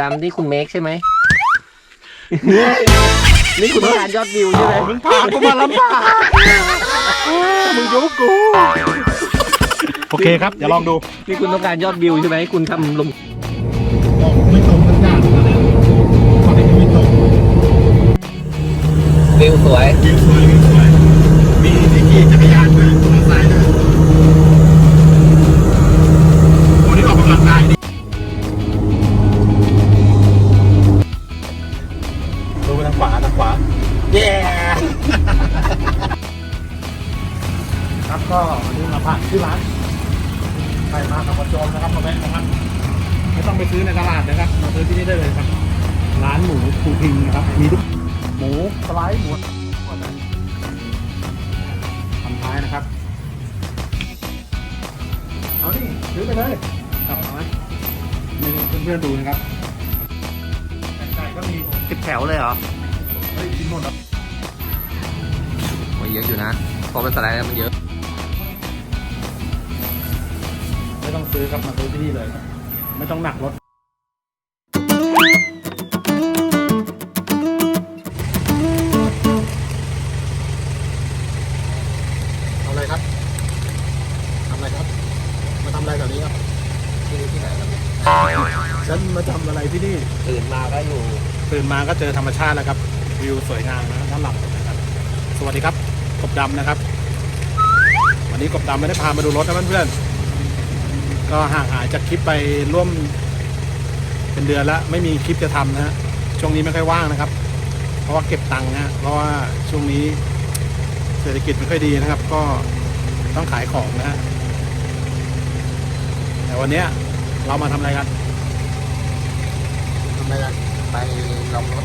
ดำที่คุณเมคใช่ไหม นี่คุณต้องการยอดวิวใช่ไหมมึงพากูมาลำบากมึงยุกู โอเคครับ เดี๋ยวลองดู นี่คุณต้องการยอดวิวใช่ไหม คุณทำลงไม่ตรงกันจ้าตอนนี้ไม่ตรงวิวสวยวิวสวย ดนะครับมาซื้อที่นี่ได้เลยครับ ร้านหมูภูพิงนะครับ มีทุกหมูสไลด์หมูทำท้ายนะครับ เอาดิซื้อไปเลยกลับมาให้เพื่อนๆดูนะครับไก่ก็มีสิบแถวเลยเหรอเฮ้ยกินหมดแล้วโอ้ยเยอะอยู่นะพอเป็นสไลด์แล้วมันเยอะ ไม่ต้องซื้อครับมาซื้อที่นี่เลย ไม่ต้องหนักรถ ตื่นมาก็เจอธรรมชาติแล้วครับ วิวสวยงามนะด้านหลังนะครับ สวัสดีครับกบดำนะครับ วันนี้กบดำไม่ได้พามาดูรถนะเพื่อนๆก็ห่างหายจากคลิปไปร่วม เป็นเดือนแล้วไม่มีคลิปจะทำนะฮะช่วงนี้ไม่ค่อยว่างนะครับ เพราะว่าเก็บตังค์นะฮะเพราะว่าช่วงนี้เศรษฐกิจไม่ค่อยดีนะครับ ก็ต้องขายของนะฮะแต่วันเนี้ยเรามาทำอะไรกันทำอะไมล่ะ ไปลองรถ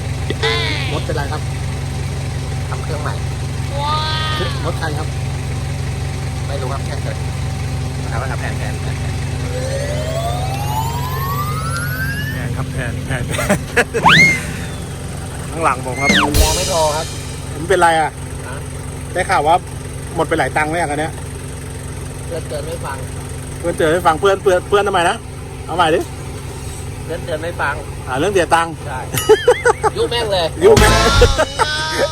รถเป็นไรครับทำเครื่องใหม่รถใครครับ ไม่รู้ครับแค่เกิดนะครับครับแผนแผนแผนแผนครับแผนแผนแผนข้างหลังผมครับยังไม่พอครับผมเป็นไรอะฮะได้ข่าวว่าหมดไปหลายตังค์แล้วอย่างอันเนี้ยเพื่อนเตือนไม่ฟัง เพื่อนเจอให้ฟังเพื่อนเพื่อนเพื่อนทำไมนะเอาใหม่ดิ เพื่อนเตือนไม่ฟัง อ่าเรื่องเสียตังค์ ใช่ ยุแม่งเลย ยุ่งไหม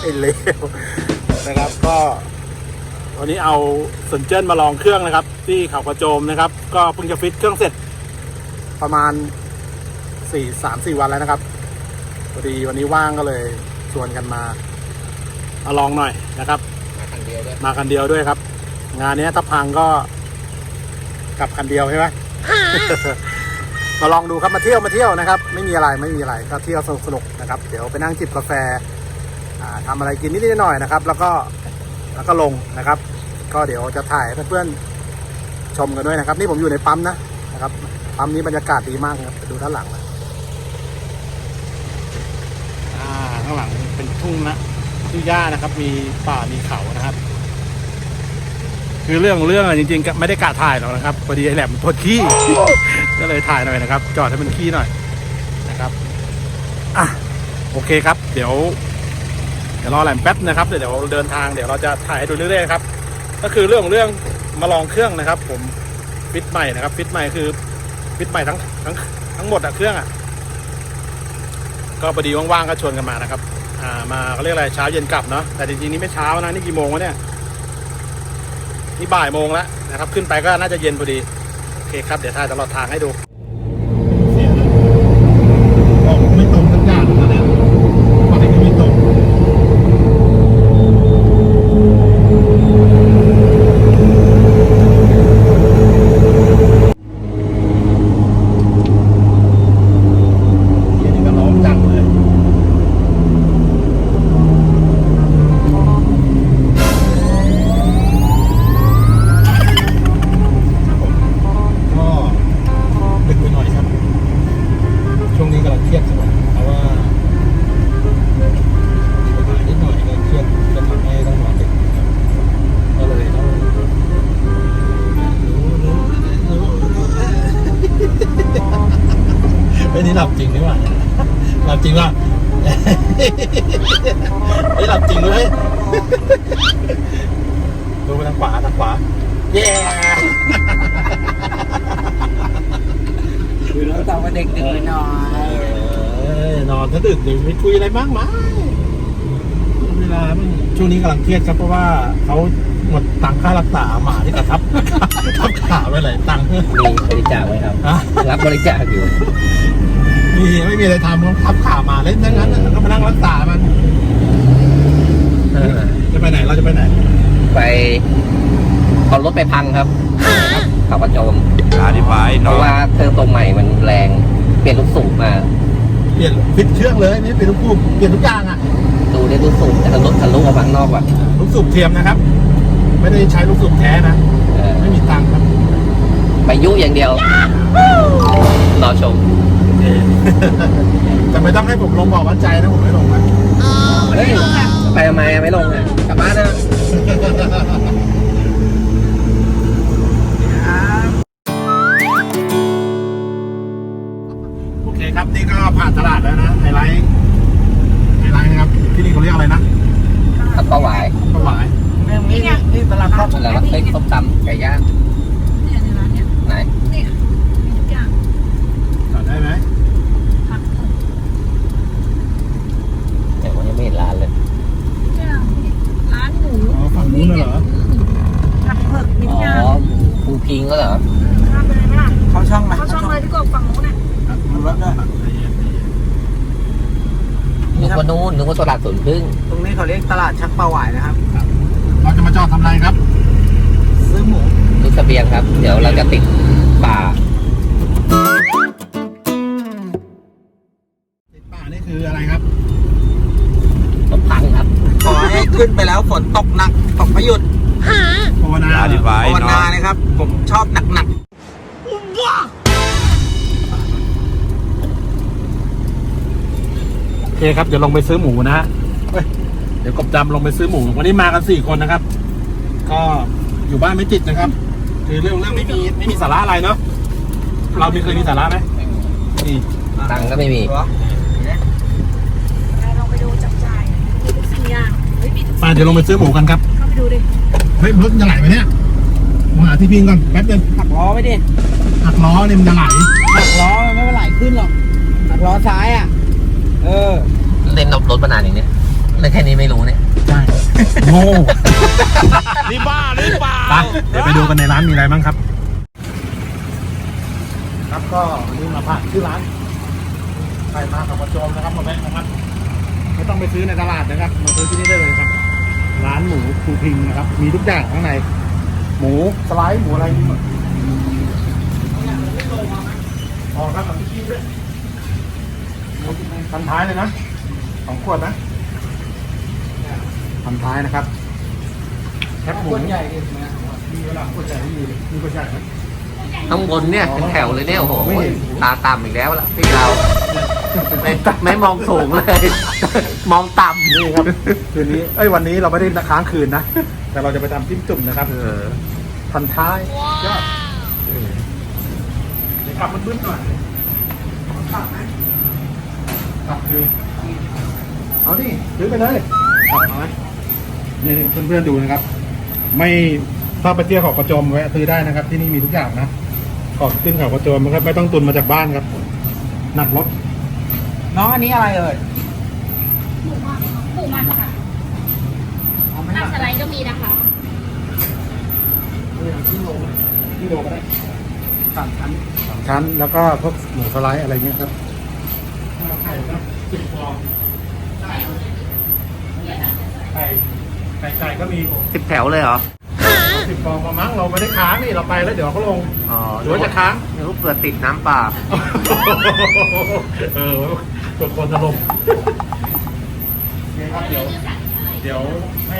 ไอ้เลวนะครับก็วันนี้เอาสนเจิ้นมาลองเครื่องนะครับ ที่เขากระโจมนะครับ ก็เพิ่งจะฟิตเครื่องเสร็จ ประมาณสี่สามสี่วันแล้วนะครับพอดีวันนี้ว่างก็เลยชวนกันมามาลองหน่อยนะครับ มาคันเดียวด้วยมาคันเดียวด้วยครับ งานเนี้ยถ้าพังก็กลับคันเดียวใช่ไหม มาลองดูครับมาเที่ยวมาเที่ยวนะครับ ไม่มีอะไรไม่มีอะไรก็เที่ยวสนุกสนุกนะครับ เดี๋ยวไปนั่งจิบกาแฟาทำอะไรกินนิดหน่อยนะครับ แล้วก็แล้วก็ลงนะครับ ก็เดี๋ยวจะถ่ายเพื่อนๆชมกันด้วยนะครับ นี่ผมอยู่ในปั๊มนะนะครับปั๊มนี้บรรยากาศดีมากครับดูด้านหลังนะข้างหลังเป็นทุ่งนะทุ่งหญ้านะครับ มีป่ามีเขานะครับ คือเรื่องของเรื่องจริงๆก็ไม่ได้กะถ่ายหรอกนะครับพอดีไอ้แหลมมันปวดขี้ก็เลยถ่ายหน่อยนะครับ จอดให้มันขี้หน่อยนะครับอะโอเคครับ เดี๋ยวเดี๋ยวรอแหลมแป๊บนะครับเดี๋ยวเดี๋ยวเดินทางเดี๋ยวเราจะถ่ายให้ดูเรื่อยๆครับ ก็คือเรื่องของเรื่องมาลองเครื่องนะครับ ผมฟิตใหม่นะครับฟิตใหม่คือฟิตใหม่ทั้งทั้งทั้งหมดอะเครื่องอะก็พอดีว่างๆก็ชวนกันมานะครับ อ่ามาเขาเรียกอะไรเช้าเย็นกลับเนาะแต่จริงๆนี่ไม่เช้านะนี่กี่โมงวะเนี่ย นี่บ่ายโมงแล้วนะครับ ขึ้นไปก็น่าจะเย็นพอดี โอเคครับ เดี๋ยวถ่ายตลอดทางให้ดู เครียดครับเพราะว่าเขาหมดตังค่ารักษาหมาที่กระทับทับขาไปหลายตังค์มีบริจาคไหมครับอะรับบริจาคอยู่มีไม่มีอะไรทำเขาทับขาหมาเล่นทั้งนั้นก็มานั่งรักษามัน เออจะไปไหนเราจะไปไหนไปเอารถไปพังครับขับประโจมอธิบายเพน้องราะว่าเครื่องตัวใหม่มันแรง เปลี่ยนลูกสูบมา เปลี่ยนฟิตเครื่องเลยไม่เปลี่ยนลูกสูบเปลี่ยนทุกอย่างอะ ดูได้ลูกสูบแต่รถทะลุออกมาข้างนอกว่ะลูกสูบเทียมนะครับ ไม่ได้ใช้ลูกสูบแท้นะเออไม่มีตังค์ครับไปยุอย่างเดียวรอชมแต่ไม่ต้องให้ผมลงบอกวัดใจนะผมไม่ลงนะเฮ้ยไปทำไมอะไม่ลงอะกลับบ้านนะโอเคครับนี่ก็ผ่านตลาดแล้วนะไฮไลท์ไฮไลท์นะครับ ที่นี่เขาเรียกอะไรนะทับปลาหวายปลาหวาย นี่ไงนี่ตลาดครอบแล้วเฮ้ยต้มตำไก่ย่าง เนี่ยในร้านเนี่ย ไหน เนี่ยมีทุกอย่าง จอดได้ไหม ผัก แต่ว่ายังไม่เห็นร้านเลย ทุกอย่างร้านหมู อ๋อฝั่งนู้นน่ะเหรอ ผักเผือกมี อ๋ ทุกอย่าง อภูพิงก็เหรอ ข้ามไปเลยไหมล่ะ เขาช่องไหม เขาช่องเลยที่กบฝั่งนู้นน่ะ มันรถด้วย นึกว่านู้นนึกว่าตลา ดสวนพึ่งตรงนี้เขาเรียกตลาดชักปลาหวายนะครับ เราจะมาจอดทำอะไรครับ ซื้อหมูลูกเสบียงครับ เดี๋ยวเราจะติดป่า ติดป่านี่คืออะไรครับรถพังครับ ขอให้ขึ้นไปแล้วฝนตกหนักตกไม่หยุดภาวนาอธิบายภาวน้นาองเลยครับ ผมชอบหนักโอเคครับ เดี๋ยวลงไปซื้อหมูนะฮะ เฮ้ยเดี๋ยวกบดำลงไปซื้อหมู วันนี้มากันสี่คนนะครับ ก็อยู่บ้านไม่ติดนะครับ คือเรื่องเรื่องไม่มีไม่มีสาระอะไรเนาะ เรามีเคยมีสาระไหมนี่ตังค์ก็ไม่มีๆเหรอไปลองไปดูจับจ่ายมีทุกสิ่งอย่างเฮ้ยมีทุกไปเดี๋ยวลงไปซื้อหมูกันครับ เข้าไปดูดิ เฮ้ยรถจะไหลไหมเนี่ยมาหาที่พิงก่อนแป๊บนึงหักล้อไม่ดิหักล้อเนี่ยมันจะไหลหักล้อมันไม่เป็นไหลขึ้นหรอกหักล้อซ้ายอะ เออ เล่นรถมานานอย่างเนี้ย เล่นแค่นี้ไม่รู้เนี่ย ใช่โง่นี่บ้าหรือเปล่าเดี๋ยวไปดูกันในร้านมีอะไรบ้างครับ ครับก็วันนี้มาผ่านชื่อร้านใครมากับประโจมนะครับมาแวะนะครับไม่ต้องไปซื้อในตลาดนะครับมาซื้อที่นี่ได้เลยครับ ร้านหมูครูพิงนะครับ มีทุกอย่างข้างใน หมูสไลด์หมูอะไรมีหมดอ๋อครับทำที่ด้วยพันท้ายเลยนะสองขวดนะ พันท้ายนะครับแคปหมูขวดใหญ่ดิมีเวลาขวดใหญ่ไม่มีมีขวดใหญ่ไหมข้างบนเนี่ยเป็นแถวเลยเนี่ยโอ้โหไม่เห็นตาต่ำอีกแล้วล่ะพี่เราไม่ไม่มองสูงเลย มองต่ำนี่ครับคืนนี้เอ้ยวันนี้เราไม่ได้ค้างคืนนะแต่เราจะไปทำจิ้มจุ่มนะครับเออพันท้ายยอดเดี๋ยวขับมันบึ้นหน่อยขับไหมขับคือเอาดิซื้อไปเลยขับเอาไหม นี่นี่เพื่อนๆดูนะครับ ไม่ถ้าไปเที่ยวเขากระโจมแวะซื้อได้นะครับ ที่นี่มีทุกอย่างนะของขึ้นเขากระโจมนะครับไม่ต้องตุนมาจากบ้านครับ หนักรถน้องอันนี้อะไรเอ่ยหมูหมักหมูหมักค่ะเอาไม่ลาหบนักสไลด์ก็มีนะคะที่โลที่โลก็ได้สามชั้นสามชั้น แล้วก็พวกหมูสไลด์อะไรเงี้ยครับไข่นะสิบฟองไก่ ไก่ไก่ไก่ก็มีสิบแถวเลยเหรอสิบฟองประมั้งเราไม่ได้ค้างนี่เราไปแล้วเดี๋ยวเขาลงอ๋อหรือว่าจะค้างนึกว่าเผื่อติดน้ำป่าเออตัวคนจะลงโอเคครับเดี๋ยวเดี๋ยวให้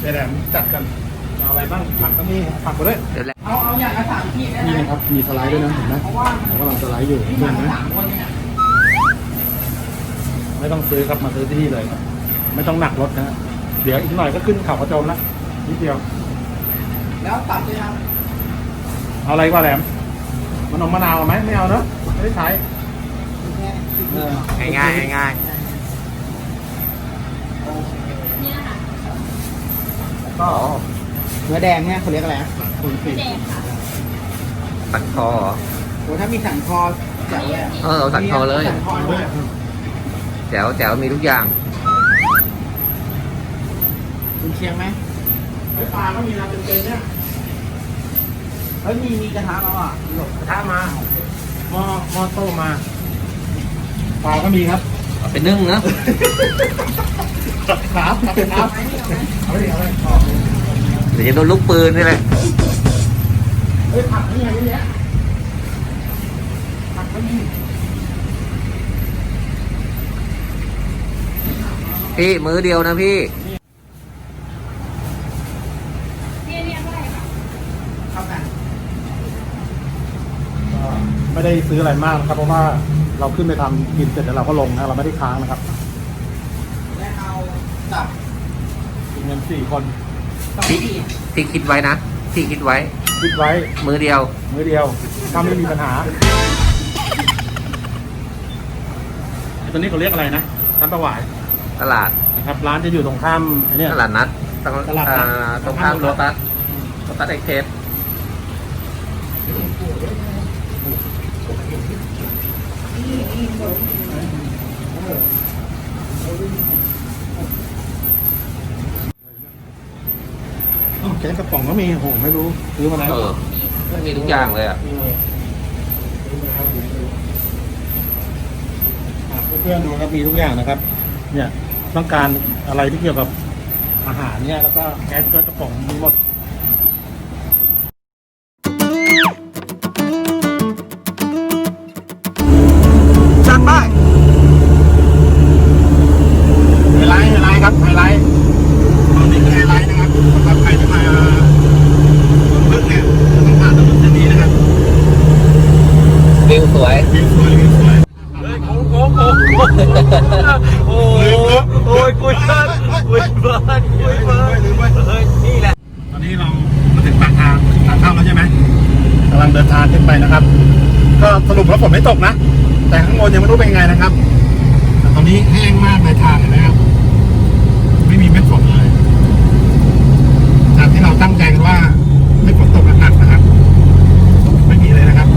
เดแหลมจัดกันเอาอะไรบ้างผักก็มีผักไปด้วยเดี๋ยวแหละเอาเอาอย่างละสามขีดได้ไหมนี่นะครับมีสไลด์ด้วยนะเห็นไหมเพราะว่าผมกำลังสไลด์อยู่มีเห็นมาไหมสามคนเนี่ยไม่ต้องซื้อครับมาซื้อที่นี่เลยครับไม่ต้องหนักรถนะฮะ เดี๋ยวอีกหน่อยก็ขึ้นเขากระโจมละนิดเดียว แล้วตัดด้วยครับเอาอะไรกว่าแหลมมันนมมะนาวเอาไหมไม่เอาเนอะไม่ได้ใช้เออง่ายๆง่ายเนี่ยค่ะก็เนื้อแดงเนี่ยเขาเรียกอะไรนะคุณสี่แดงค่ะตัดคอเหรอโอ้ถ้ามีสันคอแจ๋วเลยเออเอาสันคอเลยสันคอด้วยแจ๋วแจ๋วมีทุกอย่าง คุณเชียงไหมไอ้ปลาก็มีนะเป็นๆเนี่ยเฮ้ยมีมีกระทะแล้วอะหลบกระทะมาหม้อหม้อโต้มาปลาก็มีครับเอาไปนึ่งนะ ครับครับครับเอาไปเอาไปเอาเดี๋ยวจะโดนลูกปืนนี่แหละเฮ้ยผักนี่ไงเยอะแยะผักก็มีพี่ มื้อเดียวนะพี่ เนี่ยเนี่ยเท่าไหร่คะ เข้ากัน ก็ ไม่ได้ซื้ออะไรมากนะครับ เพราะว่าเราขึ้นไปทำกินเสร็จแล้วเราก็ลงนะเราไม่ได้ค้างนะครับและเอาตับกินเงินสี่คนสองพี่ที่พี่คิดไว้นะพี่คิดไว้ คิดไว้ มื้อเดียว มื้อเดียวถ้าไม่มีปัญหาตัวนี้เขาเรียกอะไรนะร้านประหวายตลาดนะครับ ร้านจะอยู่ตรงข้ามไอ้เนี่ยตลาดนัดตรงตลาดนัดอ่าตรงข้ามโรตัสโรตัสเอ็กเทส อ้าวแกงกระป๋องก็มีโอ้โหไม่รู้ซื้อมาแล้วเออมันมีทุกอย่างเลยอะอะเพื่อนๆดูครับมีทุกอย่างนะครับ เนี่ยต้องการอะไรที่เกี่ยวกับอาหารเนี่ยแล้วก็แก๊สกระป๋องมีหมดจัดไป ไฮไลท์ไฮไลท์ครับไฮไลท์ตอนนี้คือไฮไลท์นะครับสำหรับใครที่มาสวนพึ่งเนี่ยต้องผ่านถนนเส้นนี้นะครับ วิวสวย วิวสวยวิวสวยเฮ้ยโค้งโค้งโค้งโอ้ยโอ้ยกุยเบิร์ดกุยเบิร์ดกุยเบิร์ดเฮ้ยนี่แหละ ตอนนี้เรามาถึงปากทางทางเข้าแล้วใช่ไหมกำลังเดินทางขึ้นไปนะครับ ก็สรุปแล้วฝนไม่ตกนะ แต่ข้างบนยังไม่รู้เป็นไงนะครับ แต่ตอนนี้แห้งมากในทางเห็นะครับ ไม่มีเม็ดฝนเลย จากที่เราตั้งใจกันว่าไม่ฝนตกหนักๆนะครับ ไม่มีเลยนะครับ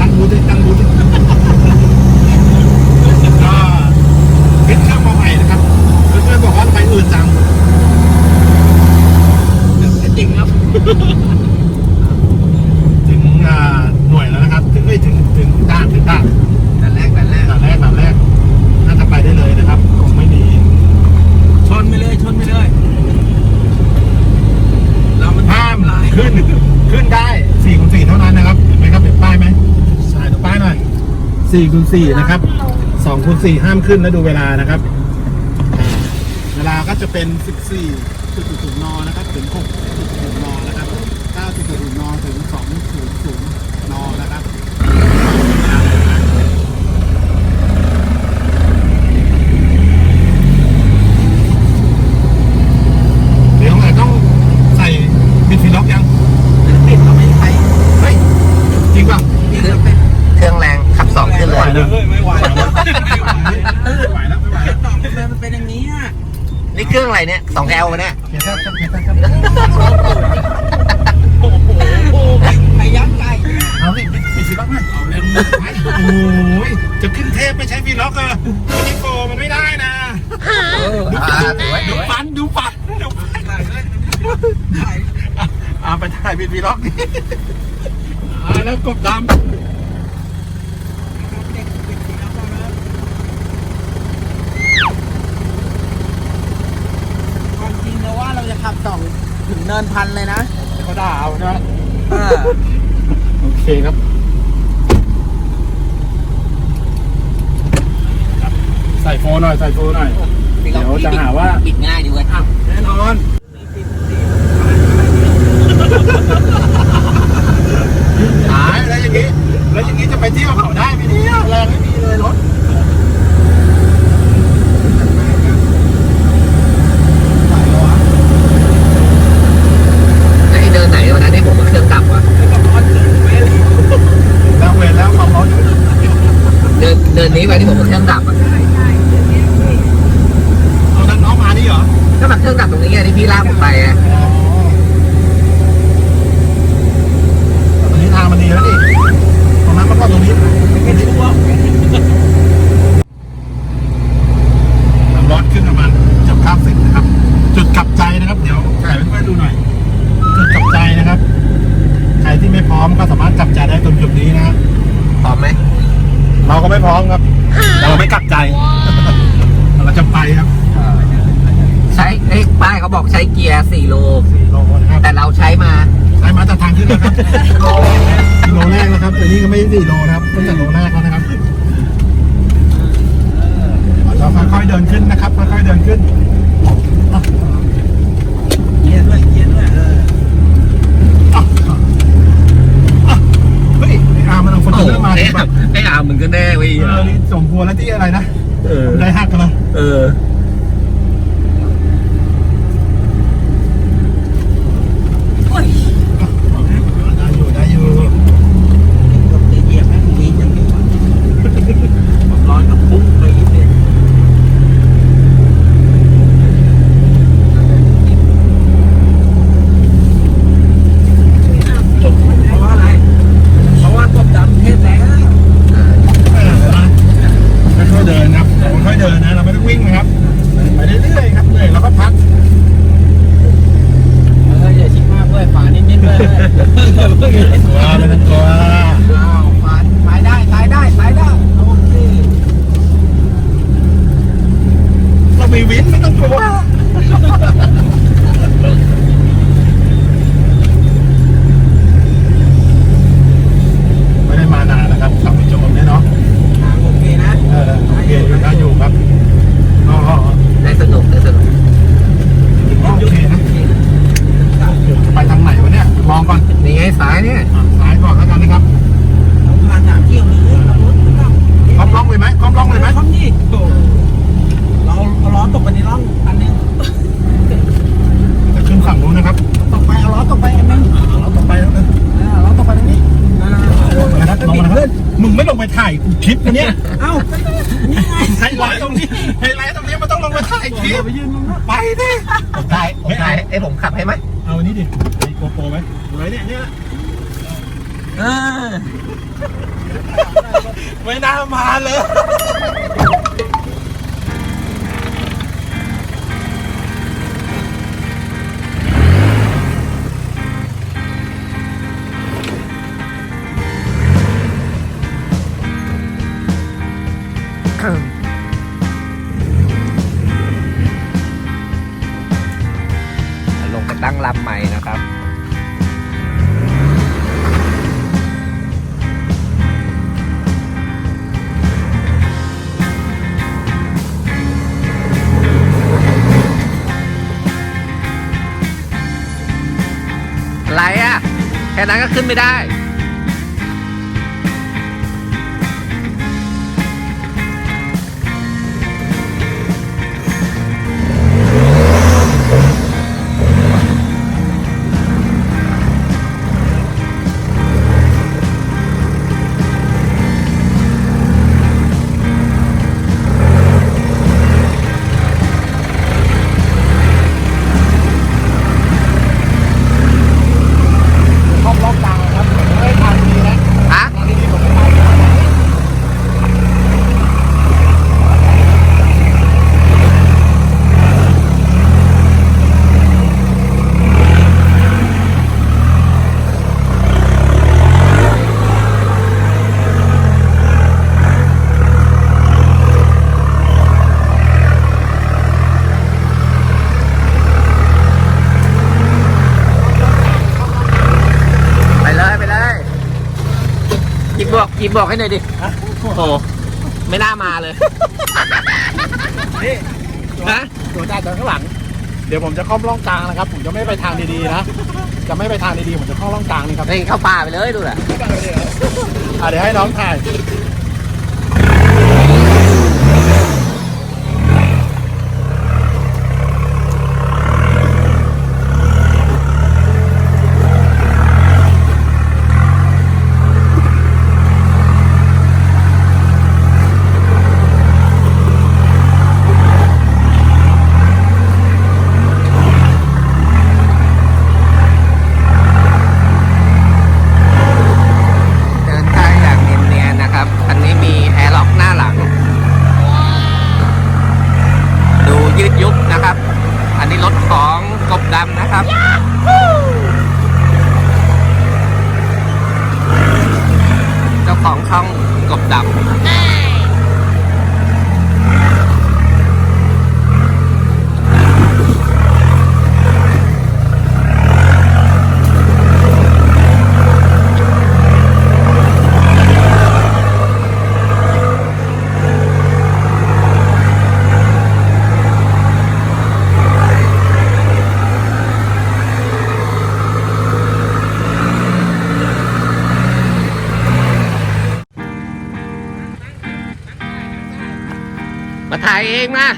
ตั้งบูธดิตั้งบูธดิก็พิชเครื่องมาใหม่นะครับเพื่อนๆบอกว่าทำไมอื่นจังจริงครับ ถึงอ่าหน่วยแล้วนะครับ ถึงเอ้ยถึงถึงด้านถึงด้าน แต่แรกแต่แรก ด่านแรกด่านแรกน่าจะไปได้เลยนะครับคงไม่มี ชนไปเลยชนไปเลยเรามัน ห้ามขึ้นขึ้นได้สี่คูณสี่เท่านั้นนะครับเห็นไหมครับเห็นป้ายไหมสายดูป้ายหน่อย สี่คูณสี่นะครับสองคูณสี่ห้ามขึ้นแล้วดูเวลานะครับ เวลาก็จะเป็นสิบสี่จุดศูนย์นนะครับ ถึงหกจุดศูนย์นนะครับเก้าจุดศูนย์นถึงสองศูนย์ศูนย์นนะครับเดี๋ยวไหนต้องใส่บิดฟีล็อกยัง ปิดเราไม่ใช้ เฮ้ยจริงป่ะ นี่จะเป็น เครื่องแรงขับสองขึ้นเลย ไม่ไหวแล้ว ไม่ไหวแล้วไม่ไหวแล้ว ต่อทำไมมันเป็นอย่างนี้อะ นี่เครื่องอะไรเนี่ยสองแอลเนี่ยเขียนครับเขียนครับโอ้โหไปยักษ์ไก่เอาสิปิดฟีล็อกไหมเอาเล่นโอ้ยจะขึ้นเทพไม่ใช้ฟีล็อกอะไม่ได้โฟมันไม่ได้นะอ่าสวยดูฟันดูฟันดูฟันถ่ายด้วยถ่ายอ่าไปถ่ายปิดฟีล็อกนี่อ่าแล้วกบดำ เด็กปิดสีแล้วก็แล้วความจริงแล้วว่าเราจะขับสอง ถึงเนินพันเลยนะเขาด่าเอาใช่ไหมเออโอเคครับใส่โฟหน่อยใส่โฟหน่อย เดี๋ยวจะหาว่า ปิดง่ายดีเว้ยแน่นอน หายแล้วอย่างนี้ แล้วอย่างนี้จะไปเที่ยวเขาได้ไหมเนี่ยแรงไม่มีเลยรถ แล้วไอ้เดินไหนวันนั้นที่ผมเอาเครื่องกลับว่ะ แล้วเวรแล้วความร้อนอยู่ เดินเดินนี้ไปที่ผมเอาเครื่องดับอะ เอานักน้องมานี่เหรอ ก็แบบเครื่องดับตรงนี้ไงที่พี่ลากผมไปอะ อ๋อ เราก็ไม่พร้อมครับแต่ เราไม่กลับใจเราจะไปครับใช้เอ้ยป้ายเขาบอกใช้เกียร์4โล สี่โลนะครับแต่เราใช้มาใช้มาแต่ทางขึ้นแล้วครับโลแรกแล้วครับแต่นี่ก็ไม่สี่โลนะครับตั้งแต่โลแรกแล้วนะครับเราค่อยๆเดินขึ้นนะครับค่อยๆเดินขึ้น เกียร์ด้วยเกียร์ด้วยเอออะอะเฮ้ยไอ้อาร์มมันเอาคนโอ้เดินมาไอ้ที่แบบ ไอ้อามึงก็แน่เว้ย เออนี่สมควรแล้วที่อะไรนะเออ ได้หักกันแล้วเออ ได้อยู่ได้อยู่ กับเหยียบแม่งวีอย่างนี้ว่ะความร้อนกับปุ๊บไปอีกเลย เพราะว่าอะไร เพราะว่าต้มดำเทศแล้ว เออนะค่อยๆเดินครับค่อยๆเดินนะ เราไม่ได้วิ่งนะครับไปเรื่อยๆครับเหนื่อยแล้วก็พัก เอออย่าชิดมากด้วยฝานิดๆด้วย กลัวไม่ต้องกลัว อ้าวฝาสายได้สายได้สายได้โอเค เรามีวินไม่ต้องกลัวไม่ได้มานานนะครับขับไปโจมเนี่ยเนาะ ทางโอเคนะ เออโอเคอยู่ได้อยู่ครับอ๋อ ได้สนุกได้สนุก โอเคนะจะไปทางไหนวะเนี่ยมองก่อน นี่ไงสายเนี่ย อะซ้ายก่อนแล้วกันนะครับ เราผ่านสามเที่ยวเลยเรารถเรา คอมล่องเลยไหมคอมล่องเลยไหม ทำนี่โอ้เราเอาล้อตกไปในร่องอันนึง จะขึ้นฝั่งนู้นนะครับ ตกไปเอาล้อตกไปอันนึง เราต่อไปแล้วนะ อ่าล้อตกไปตรงนี้อ่า ลงมาแล้วลงมาแล้วมึงไม่ลงไป ถ่ายคลิปนะเนี่ยเอ้านี่ไงไฮไลท์ตรงนี้ไฮไลท์ตรงนี้มันต้องลงไปถ่ายคลิปไปยืนตรงนั้นไปดิผมได้ผมได้ไอ้ผมขับให้ไหมเอาอันนี้ดิไอ้โกโปรไหมไว้เนี่ยเนี่ยเออไม่น่ามาเลย ตั้งลำใหม่นะครับอะไรอะแค่นั้นก็ขึ้นไม่ได้ หยิบบอกหยิบบอกให้หน่อยดิ โอ้โห ไม่น่ามาเลย นี่ฮะ ตัวด้านข้างหลัง เดี๋ยวผมจะคล่อมร่องกลางนะครับ ผมจะไม่ไปทางดีๆนะ จะไม่ไปทางดีๆ ผมจะเข้าร่องกลางนี่ครับนี่เข้าป่าไปเลยดูแหละอะเดี๋ยวให้น้องถ่าย มาถ่ายเองนะ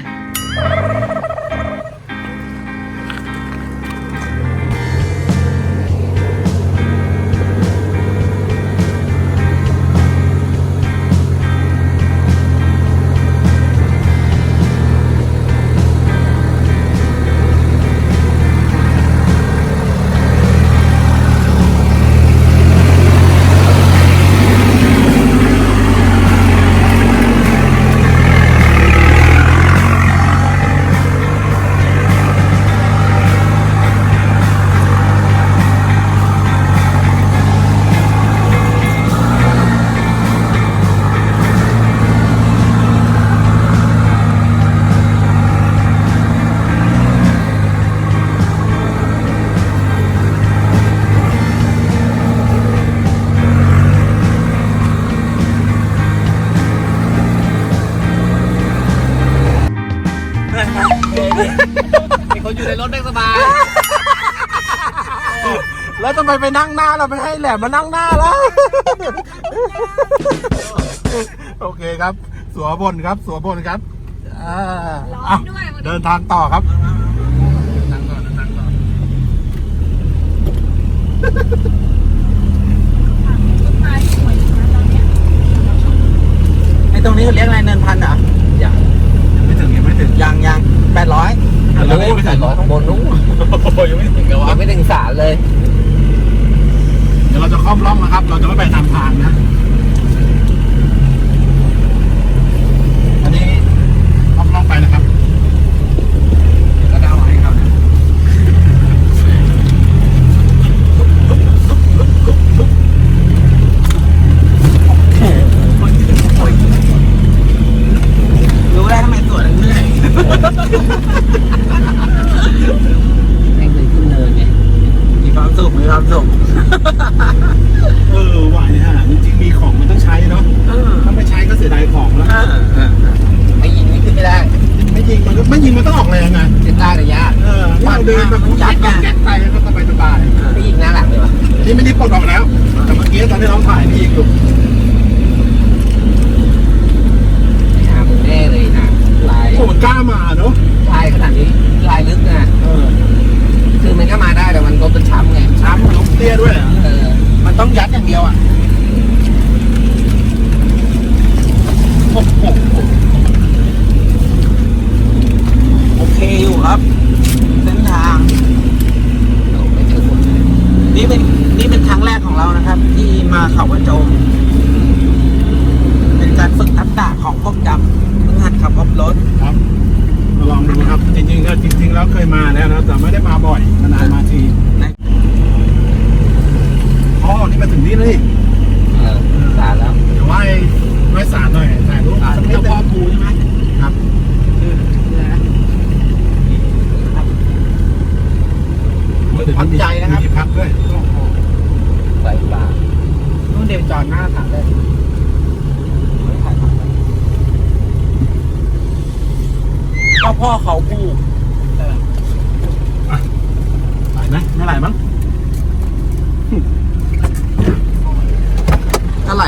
มไปนั่งหน้าเราไม่ให้แหลมมานั่งหน้าแล้ว โอเคครับ สัวบนครับ สัวบนครับเดินทางต่อครับในนั่งนต้ไอตเนี้ยรงนี้เขาเรียกอะไรเนินพันอะยังไม่ถึงยังไม่ถึง ยังยังแปดร้อยโอ้โหไม่ถึงบนนู้นยังไม่ถึงกันยังไม่ถึงสารเลย เราจะครอบล่องนะครับ เราจะไม่ไปตามทางนะ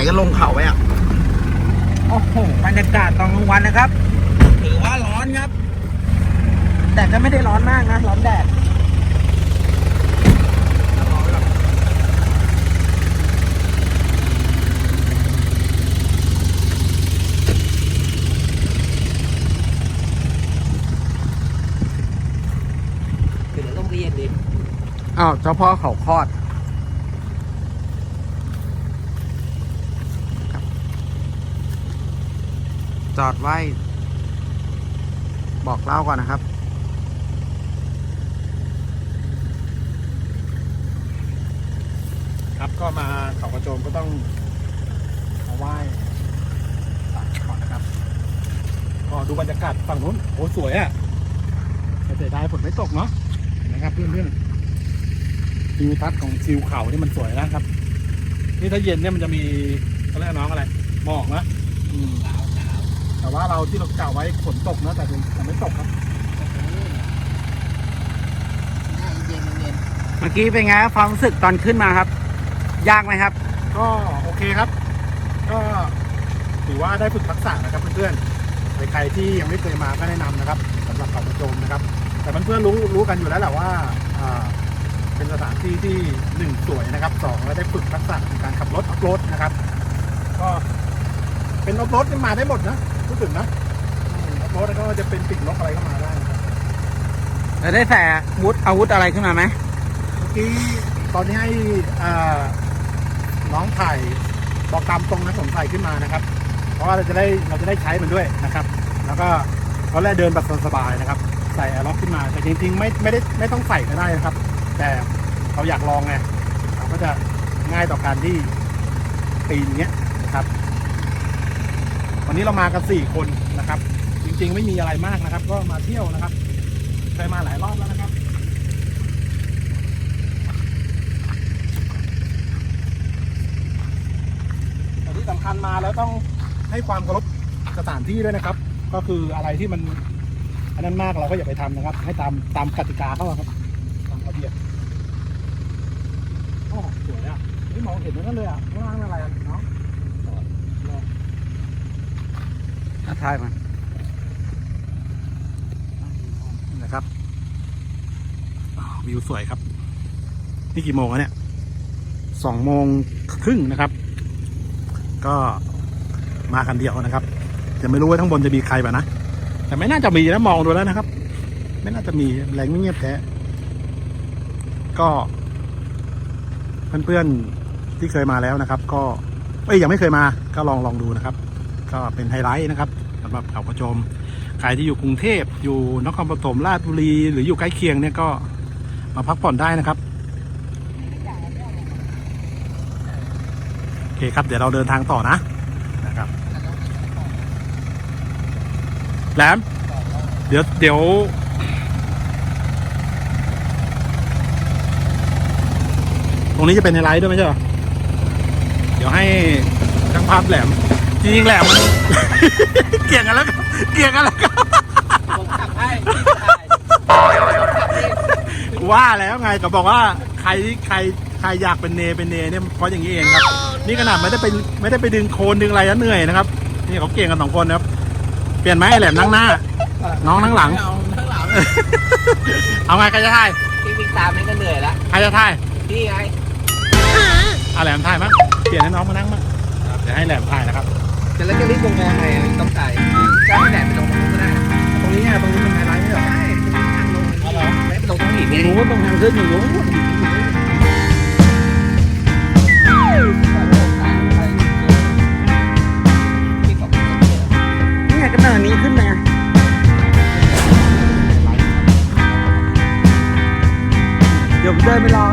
กันลงเขาไปอะ โอ้โหบรรยากาศตอนกลางวันนะครับ ถือว่าร้อนครับ แต่ก็ไม่ได้ร้อนมากนะ ร้อนแดดอ้าวเฉพาะเขาคลอด จอดไว้ บอกเล่าก่อนนะครับ ครับก็มาขอกระโจมก็ต้องมาไหว้ก่อนนะครับก็ดูบรรยากาศฝั่งนู้นโอ้สวยอะ่ะแต่เสียดายฝนไม่ตกเนาะนะครับเพื่อนเพื่อนทิวทัศน์ของทิวเขานี่มันสวยนะครับ นี่ถ้าเย็นเนี่ยมันจะมีเขาเรียกน้องอะไรหมอกนะอืม แต่ว่าเราที่เรากล่าวไว้ฝนตกนะแต่แต่ไม่ตกครับเมื่อกี้เป็นไงครับความรู้สึกตอนขึ้นมาครับ ยากไหมครับ ก็โอเคครับ ก็ถือว่าได้ฝึกทักษะนะครับเพื่อนๆใครๆที่ยังไม่เคยมาก็แนะนำนะครับสำหรับเขากระโจมนะครับ แต่เพื่อนๆรู้รู้กันอยู่แล้วแหละว่าอ่าเป็นสถานที่ที่หนึ่งสวยนะครับสองแล้วได้ฝึกทักษะในการขับรถออฟโรดนะครับ ก็เป็นออฟโรดนี่มาได้หมดนะ พูดถึงนะออฟโรดก็จะเป็นปิดนกอะไรก็มาได้นะครับแล้วได้ใส่อาวุธอาวุธอะไรขึ้นมาไหมเมื่อกี้ตอนนี้ให้อ่าน้องถ่ายบอกตามตรงนะผมใส่ขึ้นมานะครับ เพราะว่าเราจะได้เราจะได้ใช้มันด้วยนะครับ แล้วก็ตอนแรกเดินแบบสบายๆนะครับ ใส่แอร์ล็อกขึ้นมาแต่จริงๆไม่ไม่ได้ไม่ต้องใส่ก็ได้นะครับ แต่เราอยากลองไงเราก็จะง่ายต่อการที่ปีนอย่างเงี้ยนะครับ วันนี้เรามากันสี่คนนะครับ จริงๆไม่มีอะไรมากนะครับ ก็มาเที่ยวนะครับเคยมาหลายรอบแล้วนะครับแต่ที่สำคัญมาแล้วต้องให้ความเคารพสถานที่ด้วยนะครับ ก็คืออะไรที่มันอันนั้นมากเราก็อย่าไปทำนะครับ ให้ตามตามกติกาเขาครับตามระเบียบโอ้สวยอะนี่มองเห็นนั่นเลยอะข้างล่างอะไรอะเนาะ ท้าทายมานี่นะครับ วิวสวยครับ นี่กี่โมงแล้วเนี่ยสองโมงครึ่งนะครับ ก็มากันเดียวนะครับจะไม่รู้ว่าข้งบนจะมีใครป่ะนะ แต่ไม่น่าจะมีนะมองดูแล้วนะครับ ไม่น่าจะมีแรงเงียบแท้ก็เพื่อนๆที่เคยมาแล้วนะครับ ก็เอ้ยยังไม่เคยมา ก็ลองลองดูนะครับ ก็เป็นไฮไลท์นะครับสำหรับเขากระโจมใครที่อยู่กรุงเทพอยู่นครปฐมราชบุรี หรืออยู่ใกล้เคียงเนี่ยก็มาพักผ่อนได้นะครับโอเคครับเดี๋ยวเราเดินทางต่อนะนะครับแหลมเดี๋ยวเดี๋ยวตรงนี้จะเป็นไฮไลท์ด้วยไหมเหรอเดี๋ยวให้ช่างภาพแหลม จริงๆแหลมมัน เกี่ยงกันแล้วครับเกี่ยงกันแล้วครับผมขับให้ว่าแล้วไงก็บอกว่าใครใครใครอยากเป็นเนเป็นเนเนี่ยเพราะอย่างนี้เองครับ นี่ขนาดไม่ได้ไปไม่ได้ไปดึงโคนดึงอะไรแล้วเหนื่อยนะครับ นี่เขาเก่งกันสองคนนะครับเปลี่ยนไหมไอ้แหลมนั่งหน้า น้องนั่งหลังเอาข้างหลังเอาไงใครจะถ่ายพี่วิ่งตามนี่ก็เหนื่อยละใครจะถ่ายพี่ไง เอาแหลมถ่ายมั้งเปลี่ยนให้น้องมานั่งมั้งเดี๋ยวให้แหลมถ่ายนะครับ จะแล้วจะรีบลงมาไงต้องใส่จะให้แดดไปลงตรงนู้นก็ได้ ตรงนี้ไงตรงนี้เป็นไฮไลท์ไม่เหรอใช่ตรงนี้ทางลงอ๋อเหรอไม่ไปลงตรงหินไงหนูว่าตรงทางขึ้นอยู่นู้นพี่บอกว่านี่ไงก็เนินนี้ขึ้นไปไงเดี๋ยวผมเดินไปรอก็ได้